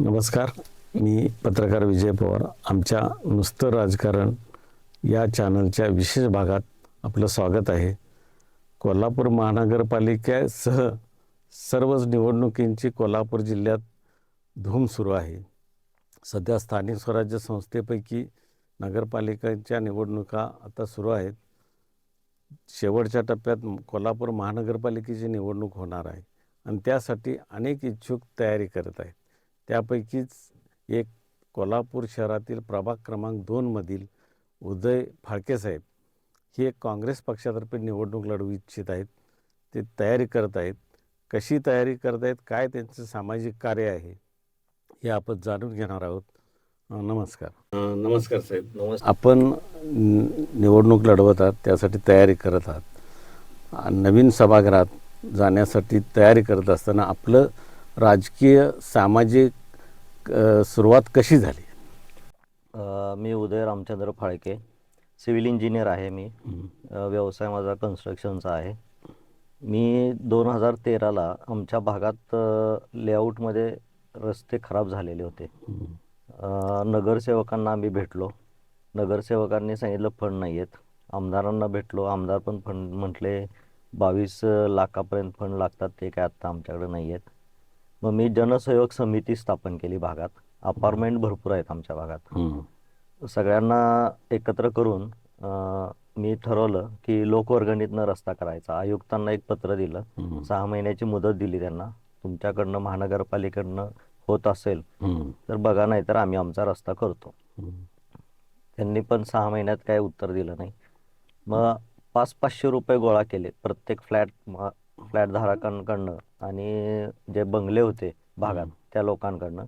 नमस्कार. मी पत्रकार विजय पवार. आमच्या नुसतं राजकारण या चॅनलच्या विशेष भागात आपलं स्वागत आहे. कोल्हापूर महानगरपालिकेसह सर्वच निवडणुकींची कोल्हापूर जिल्ह्यात धूम सुरू आहे. सध्या स्थानिक स्वराज्य संस्थेपैकी नगरपालिकांच्या निवडणुका आता सुरू आहेत. शेवटच्या टप्प्यात कोल्हापूर महानगरपालिकेची निवडणूक होणार आहे आणि त्यासाठी अनेक इच्छुक तयारी करत आहेत. त्यापैकीच एक कोल्हापूर शहरातील प्रभाग क्रमांक दोनमधील उदय फाळकेसाहेब हे एक काँग्रेस पक्षातर्फे निवडणूक लढवू इच्छित आहेत. ते तयारी करत आहेत. कशी तयारी करत आहेत? काय त्यांचं सामाजिक कार्य आहे? हे आपण जाणून घेणार आहोत. नमस्कार. नमस्कार साहेब. नमस्कार. आपण निवडणूक लढवत आहात त्यासाठी तयारी करत आहात. नवीन सभागृहात जाण्यासाठी तयारी करत असताना आपलं राजकीय सामाजिक सुरुवात कशी झाली? मी उदय रामचंद्र फाळके. सिव्हिल इंजिनियर आहे मी. व्यवसाय माझा कन्स्ट्रक्शनचा आहे. मी दोन हजार तेराला आमच्या भागात लेआउटमध्ये रस्ते खराब झालेले होते. नगरसेवकांना आम्ही भेटलो. नगरसेवकांनी सांगितलं फंड नाही आहेत आमदारांना भेटलो. आमदार पण फंड म्हटले बावीस लाखापर्यंत फंड लागतात ते काय आत्ता आमच्याकडे नाही आहेत मग मी जनसहयोग समिती स्थापन केली भागात अपार्टमेंट भरपूर आहेत आमच्या भागात. सगळ्यांना एकत्र करून अ, मी ठरवलं की लोकवर्गणीतनं रस्ता करायचा आयुक्तांना एक पत्र दिलं. सहा महिन्याची मुदत दिली त्यांना तुमच्याकडनं महानगरपालिकेकडनं होत असेल. तर बघा नाही तर आम्ही आमचा रस्ता करतो. त्यांनी पण सहा महिन्यात काही उत्तर दिलं नाही मग पाच पाचशे रुपये गोळा केले प्रत्येक फ्लॅट फ्लॅट धारकांकडनं आणि जे बंगले होते भागात त्या लोकांकडनं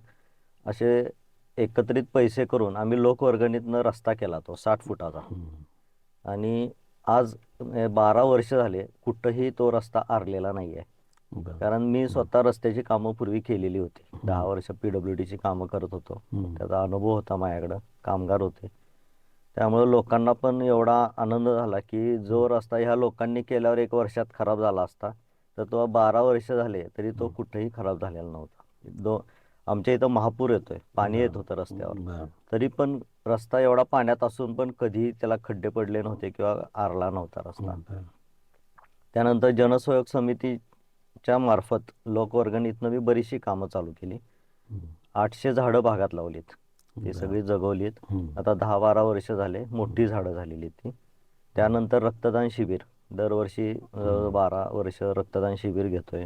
असे एकत्रित पैसे करून आम्ही लोकवर्गणीतनं रस्ता केला तो साठ फुटाचा. आणि आज बारा वर्ष झाले कुठंही तो रस्ता आरलेला नाही आहे. कारण मी स्वतः रस्त्याची कामं पूर्वी केलेली होती. दहा वर्ष पी डब्ल्यू डीची कामं करत होतो. त्याचा अनुभव होता माझ्याकडं. कामगार होते. त्यामुळे लोकांना पण एवढा आनंद झाला की जो रस्ता ह्या लोकांनी केल्यावर एक वर्षात खराब झाला असता तर तो बारा वर्ष झाले तरी तो कुठेही खराब झालेला नव्हता. दो आमच्या इथं महापूर येतोय पाणी येत होतं रस्त्यावर. तरी पण रस्ता एवढा पाण्यात असून पण कधीही त्याला खड्डे पडले नव्हते किंवा आरला नव्हता रस्ता. त्यानंतर जनसहयोग समितीच्या मार्फत लोकवर्गणीतनं मी बरीचशी कामं चालू केली. आठशे झाडं भागात लावलीत. ती. सगळी जगवलीत. आता दहा बारा वर्ष झाले मोठी झाडं झालेली ती. त्यानंतर रक्तदान शिबिर. दरवर्षी बारा वर्ष रक्तदान शिबिर घेतोय.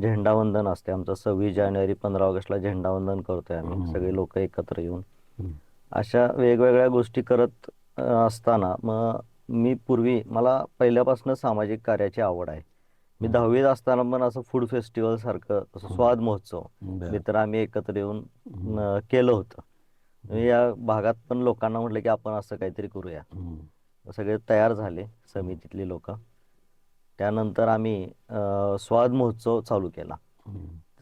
झेंडावंदन असते आमचं. सव्वीस जानेवारी पंधरा ऑगस्टला झेंडावंदन करतोय आम्ही. सगळे लोक एकत्र येऊन. अशा वेगवेगळ्या गोष्टी करत असताना मग मी पूर्वी मला पहिल्यापासून सामाजिक कार्याची आवड आहे. मी दहावीत असताना पण असं फूड फेस्टिवल सारखं स्वाद महोत्सव. मित्र आम्ही एकत्र येऊन केलं होतं. या भागात पण लोकांना म्हटलं की आपण असं काहीतरी करूया. सगळे तयार झाले समितीतली लोक. त्यानंतर आम्ही स्वाद महोत्सव चालू केला.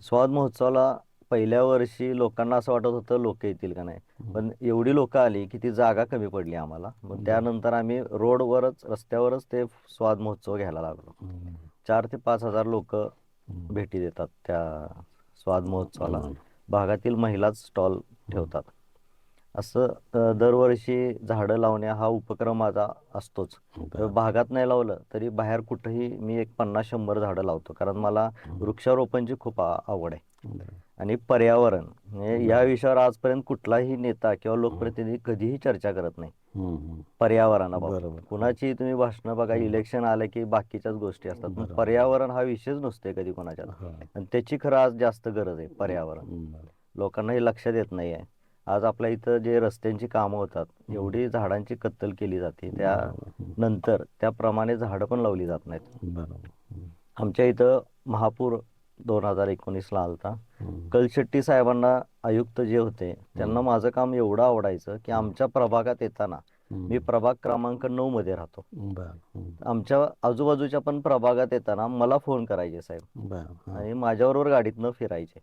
स्वाद महोत्सवाला पहिल्या वर्षी लोकांना असं वाटत होतं लोक येतील का नाही? पण एवढी लोक आली की ती जागा कमी पडली आम्हाला. मग त्यानंतर आम्ही रोडवरच रस्त्यावरच ते स्वाद महोत्सव घ्यायला लागलो. चार ते पाच हजार लोक भेटी देतात त्या स्वाद महोत्सवाला. भागातील महिलाच स्टॉल ठेवतात. असं अ, दरवर्षी झाडं लावण्या हा उपक्रम माझा असतोच. भागात नाही लावलं तरी बाहेर कुठंही मी एक पन्नास शंभर झाडं लावतो कारण मला वृक्षारोपणची खूप आ- आवड आहे. बरं. आणि पर्यावरण म्हणजे या विषयावर आजपर्यंत कुठलाही नेता किंवा लोकप्रतिनिधी कधीही चर्चा करत नाही. हम्म. पर्यावरणाबाबत. बरोबर. कुणाची तुम्ही भाषणं बघा इलेक्शन आलं की बाकीच्याच गोष्टी असतात पण पर्यावरण हा विषयच नसतोय कधी कोणाच्या हा. आणि त्याची खरं आज जास्त गरज आहे पर्यावरण. बरं. लोकांना हे लक्षात येत नाही आहे आज आपल्या इथं जे रस्त्यांची कामं होतात एवढी झाडांची कत्तल केली जाते. त्या नंतर त्याप्रमाणे झाडं पण लावली जात नाहीत. बरोबर. आमच्या इथं महापूर दोन हजार एकोणीसला आलता. कलशेट्टी साहेबांना आयुक्त जे होते त्यांना माझं काम एवढं आवडायचं की आमच्या प्रभागात येताना मी प्रभाग क्रमांक नऊ मध्ये राहतो. आमच्या आजूबाजूच्या पण प्रभागात येताना मला फोन करायचे साहेब. आणि माझ्याबरोबर गाडीतनं फिरायचे.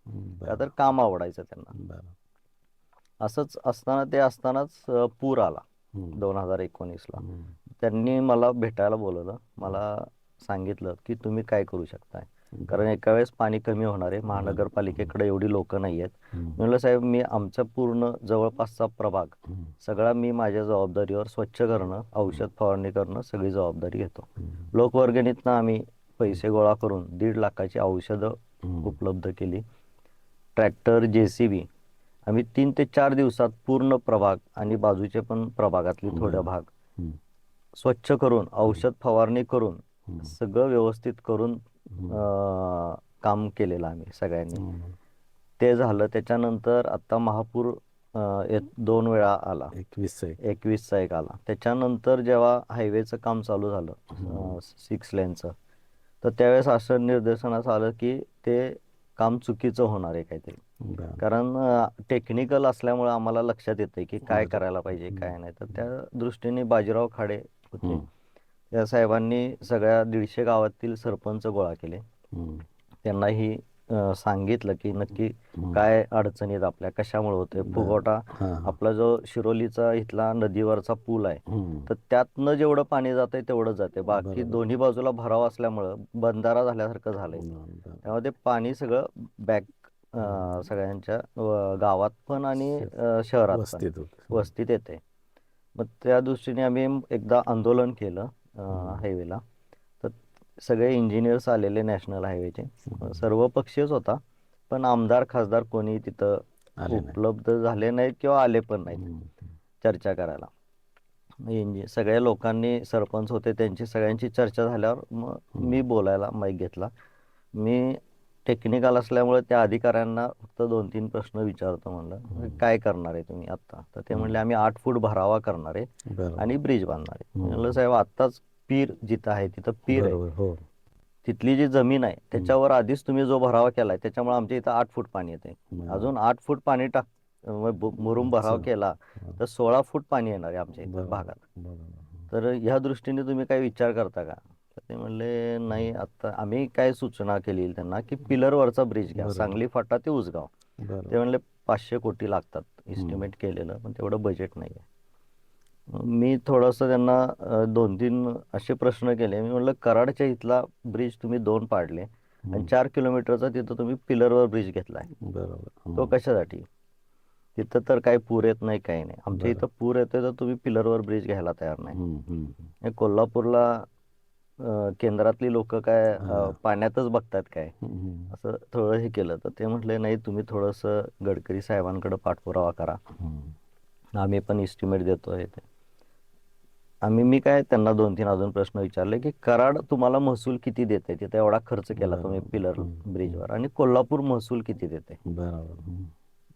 तर काम आवडायचं त्यांना. असंच असताना ते असतानाच पूर आला. दोन हजार एकोणीसला. त्यांनी मला भेटायला बोलवलं मला सांगितलं की तुम्ही काय करू शकताय कारण एका वेळेस पाणी कमी होणार आहे महानगरपालिकेकडे एवढी लोक नाही आहेत. म्हणलं साहेब मी आमचा पूर्ण जवळपासचा प्रभाग. सगळा मी माझ्या जबाबदारीवर स्वच्छ करणं औषध फवारणी करणं सगळी जबाबदारी घेतो. लोकवर्गणीतनं आम्ही पैसे गोळा करून दीड लाखाची औषधं. उपलब्ध केली ट्रॅक्टर जे सी बी आम्ही तीन ते चार दिवसात पूर्ण प्रभाग आणि बाजूचे पण प्रभागातले थोडे भाग. स्वच्छ करून औषध फवारणी करून. सगळं व्यवस्थित करून काम केलेलं आम्ही सगळ्यांनी. ते झालं त्याच्यानंतर आता महापूर दोन वेळा आला एकवीस एकवीसचा एक आला त्याच्यानंतर जेव्हा हायवेचं काम चालू झालं सिक्स लेनचं तर त्यावेळेस असं निर्देशनास आलं की ते काम चुकीचं होणार आहे काहीतरी. कारण टेक्निकल असल्यामुळे आम्हाला लक्षात येते की काय करायला पाहिजे काय नाही तर त्या दृष्टीने बाजीराव खाडे होते. त्या साहेबांनी सगळ्या दीडशे गावातील सरपंच गोळा केले हम्म. त्यांनाही अं, सांगितलं की नक्की. काय अडचणीत आपल्या कशामुळे होते फुगवटा हा. आपला जो शिरोलीचा इथला नदीवरचा पूल आहे. तर त्यातनं जेवढं पाणी जाते तेवढं जाते बाकी. दोन्ही बाजूला भराव असल्यामुळं बंधारा झाल्यासारखं झालंय बरं. त्यामुळे ते पाणी सगळं बॅक सगळ्यांच्या गावात पण आणि अं, शहरात पण वस्तीत होतं. वस्तीत येते. मग त्या दृष्टीने आम्ही एकदा आंदोलन केलं हायवेला. तर सगळे इंजिनियर्स आलेले नॅशनल हायवेचे. सर्व पक्षीयच होता पण आमदार खासदार कोणी तिथं आले नाही. उपलब्ध झाले नाहीत किंवा आले पण नाहीत. हम्म. चर्चा करायला. इंजि सगळ्या लोकांनी सरपंच होते त्यांची सगळ्यांची चर्चा झाल्यावर मग मी बोलायला माईक घेतला. मी टेक्निकल असल्यामुळे त्या अधिकाऱ्यांना फक्त दोन तीन प्रश्न विचारतो म्हणलं काय करणार आहे तुम्ही आत्ता तर ते म्हणले आम्ही आठ फूट भरावा करणार आहे. आणि ब्रिज बांधणार आहे. म्हणलं साहेब आत्ताच पीर जिथं आहे तिथं पीर आहे हो तिथली जी जमीन आहे त्याच्यावर आधीच तुम्ही जो भरावा केलाय त्याच्यामुळे आमच्या इथं आठ फूट पाणी येते. अजून आठ फूट पाणी टाक मुरुम भराव. केला तर सोळा फूट पाणी येणार आहे आमच्या इथं. भागात बरोबर. तर ह्या दृष्टीने तुम्ही काय विचार करता का ते म्हणले नाही आता आम्ही काय सूचना केली त्यांना की पिलरवरचा ब्रिज घ्या. सांगली फाटा ते उसगाव. ते म्हणले पाचशे कोटी लागतात इस्टिमेट केलेलं पण तेवढं बजेट नाही आहे मी थोडंसं त्यांना दोन तीन असे प्रश्न केले. मी म्हणलं कराडच्या इथला ब्रिज तुम्ही दोन पाडले आणि चार किलोमीटरचा तिथं तुम्ही पिलरवर ब्रिज घेतलाय. बरोबर. तो कशासाठी? तिथं तर काही पूर येत नाही काही नाही. आमच्या इथं पूर येतोय तर तुम्ही पिलरवर ब्रिज घ्यायला तयार नाही. हे कोल्हापूरला अं, केंद्रातली लोक काय अं, पाण्यातच बघतात काय? असं थोडं हे केलं. तर ते म्हटले नाही तुम्ही थोडंसं गडकरी साहेबांकडे पाठपुरावा करा. आम्ही पण इस्टिमेट देतोय ते. आम्ही मी काय त्यांना दोन तीन अजून प्रश्न विचारले की कराड तुम्हाला महसूल किती देते तिथे एवढा खर्च केला तुम्ही पिलर ब्रिजवर. आणि कोल्हापूर महसूल किती देते बरोबर.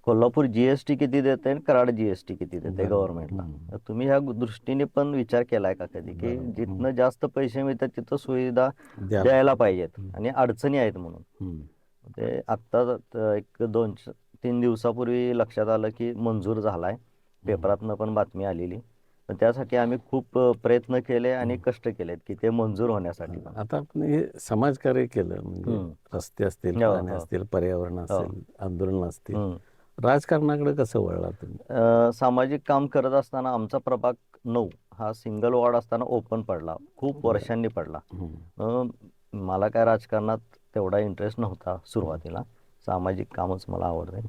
कोल्हापूर जीएसटी किती देते आणि कराड जीएसटी किती देते. गव्हर्नमेंटला तुम्ही ह्या दृष्टीने पण विचार केलाय का कधी की. जिथनं जास्त पैसे मिळतात तिथं सुविधा द्या. द्यायला पाहिजेत आणि अडचणी आहेत म्हणून. ते आत्ता एक दोन तीन दिवसापूर्वी लक्षात आलं की मंजूर झालाय पेपरातनं पण बातमी आलेली पण त्यासाठी आम्ही खूप प्रयत्न केले आणि कष्ट केलेत की ते मंजूर होण्यासाठी. आता आपण हे समाजकार्य केलं म्हणजे. रस्ते असतील हो, हो. असतील पर्यावरण असेल आंदोलन असतील. राजकारणाकडे कसं वळला तुम्ही? अ, सामाजिक काम करत असताना आमचा प्रभाग नऊ हा सिंगल वॉर्ड असताना ओपन पडला. खूप वर्षांनी पडला. हम्म. अ, मला काय राजकारणात तेवढा इंटरेस्ट नव्हता सुरुवातीला. सामाजिक कामच मला आवडते.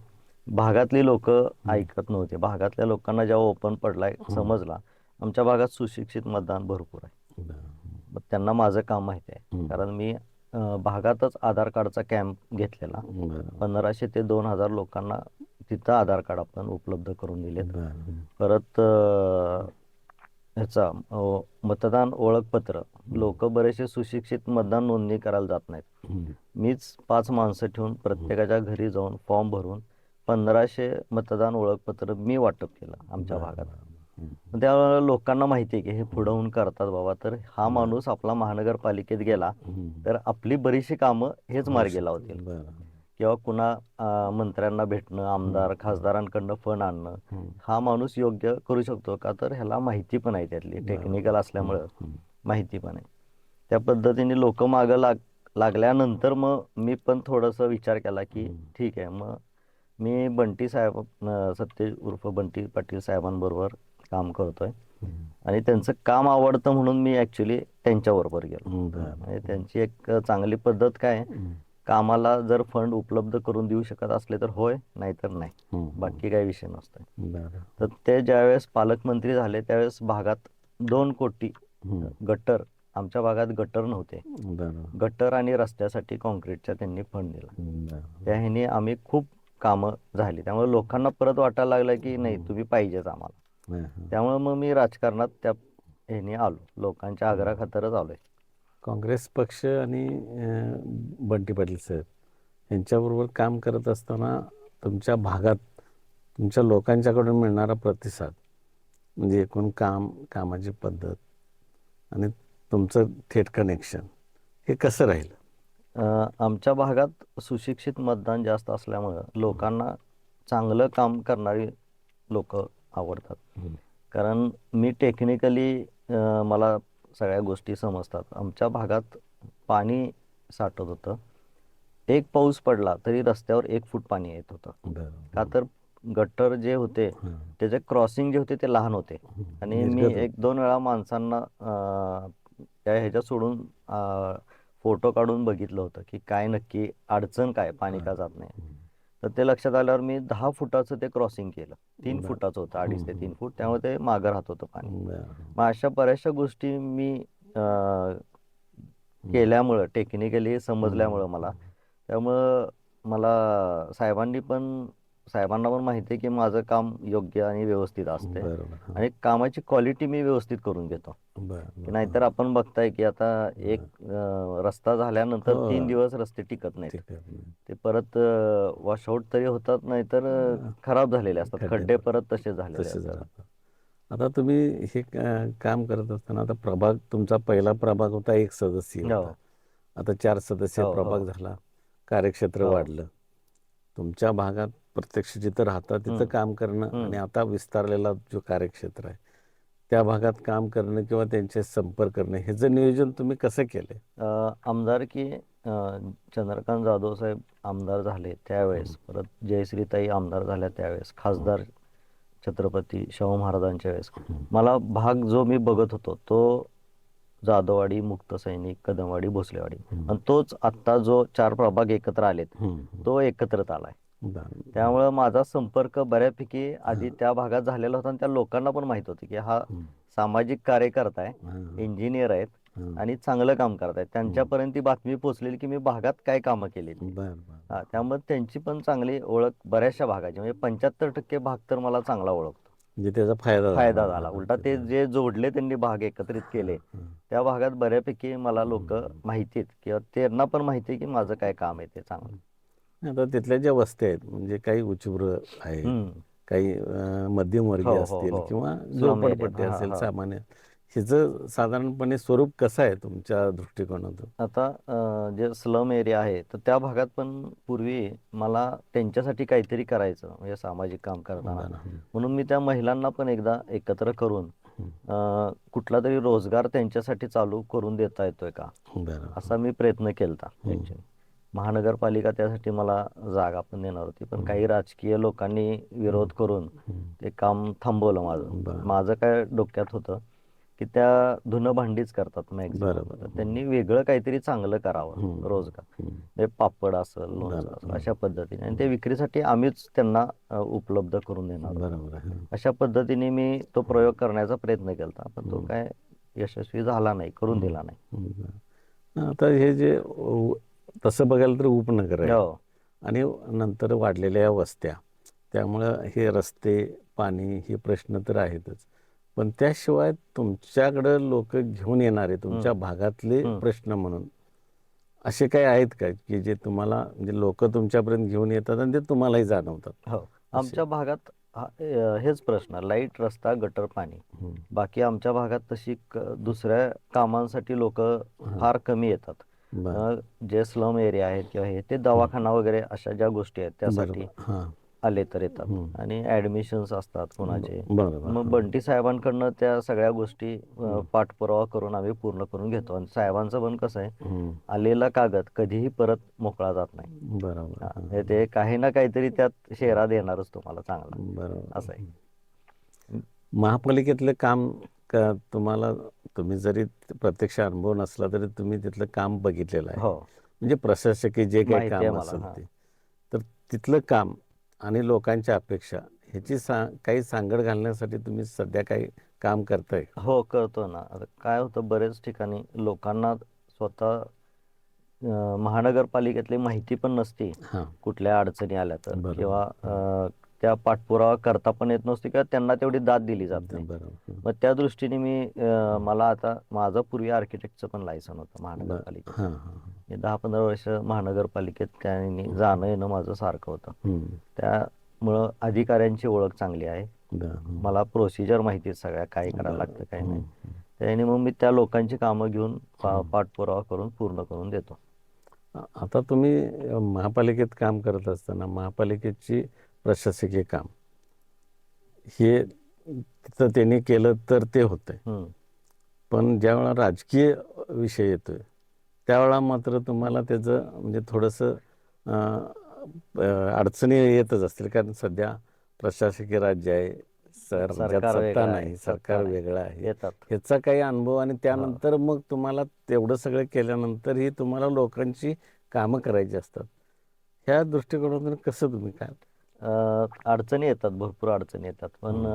भागातली लोक ऐकत नव्हते. भागातल्या लोकांना जेव्हा ओपन पडलाय समजला आमच्या भागात सुशिक्षित मतदान भरपूर आहे. बरं. मग त्यांना माझं काम माहिती आहे. हम्म. कारण मी अ, भागातच आधार कार्डचा कॅम्प घेतलेला. बरं. पंधराशे ते दोन हजार लोकांना तिथं आधार कार्ड आपण उपलब्ध करून दिलेत. परत ह्याचा मतदान ओळखपत्र. लोक बरेचसे सुशिक्षित मतदान नोंदणी करायला जात नाहीत. मीच पाच माणसं ठेवून प्रत्येकाच्या घरी जाऊन फॉर्म भरून पंधराशे मतदान ओळखपत्र मी वाटप केलं आमच्या भागात. त्यावेळेला लोकांना माहिती आहे की हे पुढं होऊन करतात बाबा. तर हा माणूस आपला महानगरपालिकेत गेला. तर आपली बरीचशी कामं हेच मार्गी लावतील. किंवा कुणा अ, मंत्र्यांना भेटणं आमदार खासदारांकडनं फंड आणणं हम्म. हा माणूस योग्य करू शकतो का? तर ह्याला माहिती पण आहे त्यातली. टेक्निकल असल्यामुळं हम्म. माहिती पण आहे. त्या पद्धतीने लोक मागं लाग लागल्यानंतर मग मी पण थोडंसं विचार केला की ठीक आहे मग मी बंटी साहेब अं, उर्फ बंटी पाटील साहेबांबरोबर काम करतोय. आणि त्यांचं काम आवडतं म्हणून मी ॲक्च्युली त्यांच्याबरोबर गेलो. हम्म, बरं. म्हणजे त्यांची एक चांगली पद्धत काय आहे, हम्म, कामाला जर फंड उपलब्ध करून देऊ शकत असले तर होय नाहीतर नाही. बाकी काही विषय नसतो. तर ते ज्यावेळेस पालकमंत्री झाले त्यावेळेस भागात दोन कोटी गटर आमच्या भागात गटर नव्हते. गटर आणि रस्त्यासाठी कॉन्क्रीटच्या त्यांनी फंड दिला. हम्म, बरं. त्या ह्याने आम्ही खूप कामं झाली. त्यामुळे लोकांना परत वाटायला लागलं की नाही तुम्ही पाहिजेच आम्हाला. त्यामुळे मग मी राजकारणात त्या ह्याने आलो. लोकांच्या आग्रहाखातरच आलोय. काँग्रेस पक्ष आणि बंटी पाटील साहेब यांच्याबरोबर काम करत असताना तुमच्या भागात तुमच्या लोकांच्याकडून मिळणारा प्रतिसाद म्हणजे एकूण काम कामाची पद्धत आणि तुमचं थेट कनेक्शन हे कसं राहिलं आमच्या भागात सुशिक्षित मतदान जास्त असल्यामुळं लोकांना चांगलं काम करणारी लोक आवडतात. कारण मी टेक्निकली मला सगळ्या गोष्टी समजतात. आमच्या भागात पाणी साठत होतं. एक पाऊस पडला तरी रस्त्यावर एक फूट पाणी येत होतं. का तर गटर जे होते. त्याचे क्रॉसिंग जे होते ते लहान होते. आणि मी एक दोन वेळा माणसांना त्या ह्याच्यात सोडून फोटो काढून बघितलं होतं की काय नक्की अडचण काय पाणी का जात नाही. तर ते लक्षात आल्यावर मी दहा फुटाचं ते क्रॉसिंग केलं तीन. फुटाचं होतं अडीच ते. तीन फूट त्यामुळे ते मागं राहत होतं पाणी. मग अशा बऱ्याचशा गोष्टी मी केल्यामुळं टेक्निकली समजल्यामुळं मला त्यामुळं मला साहेबांनी पण साहेबांना पण माहिती आहे की माझं काम योग्य आणि व्यवस्थित असते बरोबर. आणि कामाची क्वालिटी मी व्यवस्थित करून घेतो बरं, की बरं. नाहीतर आपण बघताय की आता एक अं, रस्ता झाल्यानंतर हो. तीन दिवस रस्ते टिकत नाहीत ठीक आहे. ते परत वॉशआउट तरी होतात नाहीतर अं, खराब झालेले असतात खड्डे खड्डे परत तसे झालेले तसेच असतात राहतात आता तुम्ही हे क- काम करत असताना आता प्रभाग तुमचा पहिला प्रभाग होता एक सदस्य हो. होता आता चार सदस्य हो, हो. प्रभाग झाला कार्यक्षेत्र हो. वाढलं तुमच्या भागात प्रत्यक्ष जिथं राहता तिथं. काम करणं. आणि आता विस्तारलेला जो कार्यक्षेत्र आहे त्या भागात काम करणं किंवा त्यांचे संपर्क करणं ह्याचं नियोजन तुम्ही कसं आमदार की चंद्रकांत जाधव साहेब आमदार झाले त्यावेळेस परत जयश्रीताई आमदार झाल्या त्यावेळेस खासदार छत्रपती शाहू महाराजांच्या वेळेस. मला भाग जो मी बघत होतो तो जाधववाडी मुक्त सैनिक कदमवाडी भोसलेवाडी. आणि तोच आत्ता जो चार प्रभाग एकत्र आलेत. तो एकत्रित आलाय. बरं. त्यामुळं माझा संपर्क बऱ्यापैकी आधी त्या भागात झालेला होता आणि त्या लोकांना पण माहीत होतं की हा. सामाजिक कार्यकर्ता आहे हां. इंजिनियर आहेत हां. आणि चांगलं काम करतायत त्यांच्यापर्यंत ती बातमी पोहोचलेली की मी भागात काय कामं केलेली बरं बरं. हा त्यामुळे त्यांची पण चांगली ओळख बऱ्याचशा भागाची म्हणजे पंच्याहत्तर टक्के भाग तर मला चांगला ओळखतो. म्हणजे त्याचा फायदा फायदा झाला. उलटा ते जे जोडले त्यांनी भाग एकत्रित केले. त्या भागात बऱ्यापैकी मला लोक माहिती आहेत किंवा त्यांना पण माहिती आहे की माझं काय काम आहे ते चांगलं. आता तिथल्या ज्या वस्त्या आहेत म्हणजे काही उच्चभ्र आहे हम्म. काही अं, मध्यमवर्गीय हो, हो, असतील हो. किंवा. झोपडपट्टी हा, असेल हा. सामान्य ह्याचं साधारणपणे स्वरूप कसं आहे तुमच्या दृष्टिकोनातून आता अं, जे स्लम एरिया आहे तर त्या भागात पण पूर्वी मला त्यांच्यासाठी काहीतरी करायचं म्हणजे सामाजिक काम करताना बरं. म्हणून मी त्या महिलांना पण एकदा एकत्र करून अं, कुठला तरी रोजगार त्यांच्यासाठी चालू करून देता येतोय का बरं असा मी प्रयत्न केलता ऍक्च्युली महानगरपालिका त्यासाठी मला जागा पण देणार होती. पण काही राजकीय लोकांनी विरोध करून ते काम थांबवलं माझं. माझं काय डोक्यात होतं की त्या धुणं भांडीच करतात मॅक्झिमम. त्यांनी वेगळं काहीतरी चांगलं करावं. रोजगार. म्हणजे पापड असेल लोणचं असेल अशा पद्धतीने. आणि ते विक्रीसाठी आम्हीच त्यांना उपलब्ध करून देणार अशा पद्धतीने मी तो प्रयोग करण्याचा प्रयत्न केला पण तो काय यशस्वी झाला नाही करून दिला नाही. आता हे जे तसं बघायला तर उपनगर आहे. हो. आणि नंतर वाढलेल्या या वस्त्या. त्यामुळं हे रस्ते पाणी हे प्रश्न तर आहेतच. पण त्याशिवाय तुमच्याकडं लोक घेऊन येणारे तुमच्या भागातले. प्रश्न म्हणून असे काही आहेत का की जे तुम्हाला म्हणजे लोक तुमच्यापर्यंत घेऊन येतात आणि ते तुम्हालाही जाणवतात? हो. आमच्या भागात हेच प्रश्न लाइट रस्ता गटर पाणी. बाकी आमच्या भागात तशी दुसऱ्या कामांसाठी लोक फार कमी येतात. बरं. अ, जे स्लम एरिया आहेत किंवा हे ते दवाखाना वगैरे अशा ज्या गोष्टी आहेत त्यासाठी बरोबर. हां. आले तर येतात. आणि ऍडमिशन्स असतात कोणाचे. बरोबर. मग बंटी साहेबांकडनं त्या सगळ्या गोष्टी अ, पाठपुरावा करून आम्ही पूर्ण करून घेतो. आणि साहेबांचं पण कसं आहे हम्म. आलेला कागद कधीही परत मोकळा जात नाही. बरोबर. हा, हां. म्हणजे ते काही ना काहीतरी त्यात शेरा देणारच तुम्हाला चांगला. बरोबर. असं आहे. महापालिकेतलं काम का तुम्हाला तुम्ही जरी प्रत्यक्ष अनुभव नसला तरी तुम्ही तिथलं काम बघितलेलं आहे. हो. म्हणजे प्रशासकीय जे काही माहिती आहे काम मला, असेल हां. ते. तर तिथलं काम आणि लोकांच्या अपेक्षा ह्याची सा काही सांगड घालण्यासाठी तुम्ही सध्या काही काम करताय? हो करतो ना. आता काय होतं बरेच ठिकाणी लोकांना स्वतः अं, महानगरपालिकेतली माहिती पण नसते. हां. कुठल्या अडचणी आल्या तर. बरोबर. किंवा अं, त्या पाठपुरावा करता पण येत नसते किंवा त्यांना तेवढी दाद दिली जात नाही. बरोबर मग त्या दृष्टीने मी अं, मला आता माझं पूर्वी आर्किटेक्टचं पण लायसन होतं महानगरपालिकेत. हां हां मी दहा पंधरा वर्ष महानगरपालिकेत त्यांनी जाणं येणं माझं सारखं होतं. त्यामुळं अधिकाऱ्यांची ओळख चांगली आहे. बरं. मला प्रोसिजर माहिती आहे सगळ्या काय करायला लागतं काय नाही. त्याने मग मी त्या लोकांची कामं घेऊन पा-. पाठपुरावा करून पूर्ण करून देतो. आता तुम्ही अ, महापालिकेत काम करत असताना महापालिकेची प्रशासकीय काम. हे तिथं त्यांनी केलं तर ते होतंय. पण ज्यावेळा राजकीय विषय येतोय त्यावेळा मात्र तुम्हाला त्याचं म्हणजे थोडंसं अडचणी येतच असतील. कारण सध्या प्रशासकीय राज्य आहे सत्ता नाही सरकार. वेगळं आहे. येतात. ह्याचा काही अनुभव आणि त्यानंतर मग तुम्हाला तेवढं सगळं केल्यानंतरही तुम्हाला लोकांची कामं करायची असतात. ह्या दृष्टिकोनातून कसं तुम्ही काय? अडचणी येतात भरपूर अडचणी येतात पण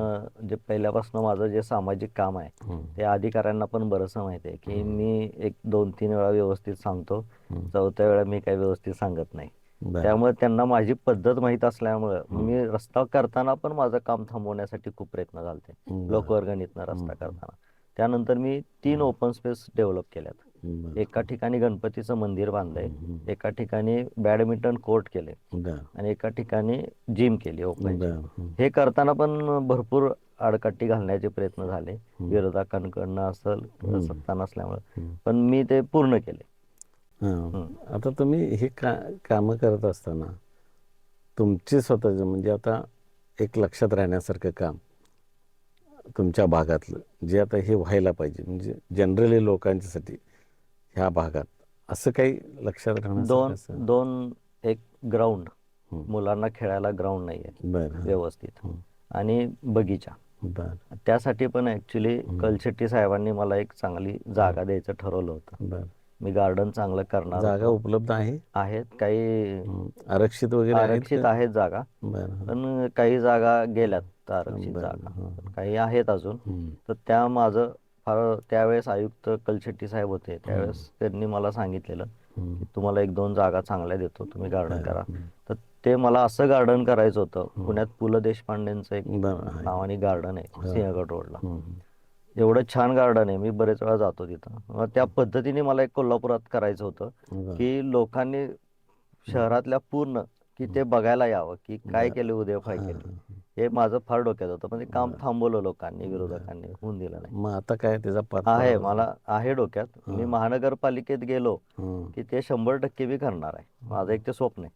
जे पहिल्यापासून माझं जे सामाजिक काम आहे. ते अधिकाऱ्यांना पण बरंचसं माहिती आहे की मी एक दोन तीन वेळा व्यवस्थित सांगतो. चौथ्या वेळा मी काही व्यवस्थित सांगत नाही. त्यामुळे त्यांना माझी पद्धत माहीत असल्यामुळं मी रस्ता करताना पण माझं काम थांबवण्यासाठी खूप प्रयत्न बरं. लोकवर्गणीतनं रस्ता करताना त्यानंतर मी तीन ओपन स्पेस डेव्हलप केल्यात. एका ठिकाणी गणपतीचं मंदिर बांधलंय. एका ठिकाणी बॅडमिंटन कोर्ट केले. आणि एका ठिकाणी जिम केली ओपन. हे करताना पण भरपूर आडकाठी घालण्याचे प्रयत्न झाले विरोधकांकडनं असेल सत्ता नसल्यामुळे. पण मी ते पूर्ण केले. आता तुम्ही हे का कामं करत असताना तुमचे स्वतःचे म्हणजे आता एक लक्षात राहण्यासारखं काम तुमच्या भागातलं जे आता हे व्हायला पाहिजे म्हणजे जनरली लोकांच्यासाठी ह्या भागात. असं काही लक्षात दोन? दोन एक ग्राउंड. मुलांना खेळायला ग्राउंड नाहीये. बरं. व्यवस्थित. आणि बगीचा. बरं. त्यासाठी पण ऍक्च्युली कलशेट्टी साहेबांनी मला एक चांगली जागा द्यायचं ठरवलं होतं. बरं. मी गार्डन चांगलं करणार जागा. उपलब्ध आहे? आहेत काही. आरक्षित वगैरे आहेत आरक्षित का? आहेत जागा. बरं. पण काही जागा गेल्यात आरक्षित बरं, जागा. हां. काही आहेत अजून. तर त्या माझं फार त्यावेळेस आयुक्त कलशेट्टी साहेब होते. त्यावेळेस त्यांनी मला सांगितलेलं. की तुम्हाला एक दोन जागा चांगल्या देतो तुम्ही गार्डन करा. तर ते मला असं गार्डन करायचं होतं. पुण्यात पु ल देशपांडेंचं एक. नावाने गार्डन आहे सिंहगड रोडला. एवढं छान गार्डन आहे. मी बरेच वेळा जातो तिथं. त्या पद्धतीने मला एक कोल्हापुरात करायचं होतं. की लोकांनी शहरातल्या पूर्ण की ते बघायला यावं की काय केलं उदय फायकेने हे माझं फार डोक्यात होतं. पण ते काम थांबवलं लोकांनी विरोधकांनी होऊन दिलं नाही. मग आता काय त्याचा आहे मला आहे डोक्यात. मी महानगरपालिकेत गेलो. की ते शंभर टक्के मी करणार आहे. माझं एक ते स्वप्न आहे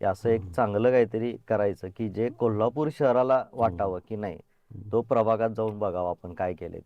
की असं एक चांगलं काहीतरी करायचं की जे कोल्हापूर शहराला वाटावं की नाही तो प्रभागात जाऊन बघावं आपण काय केले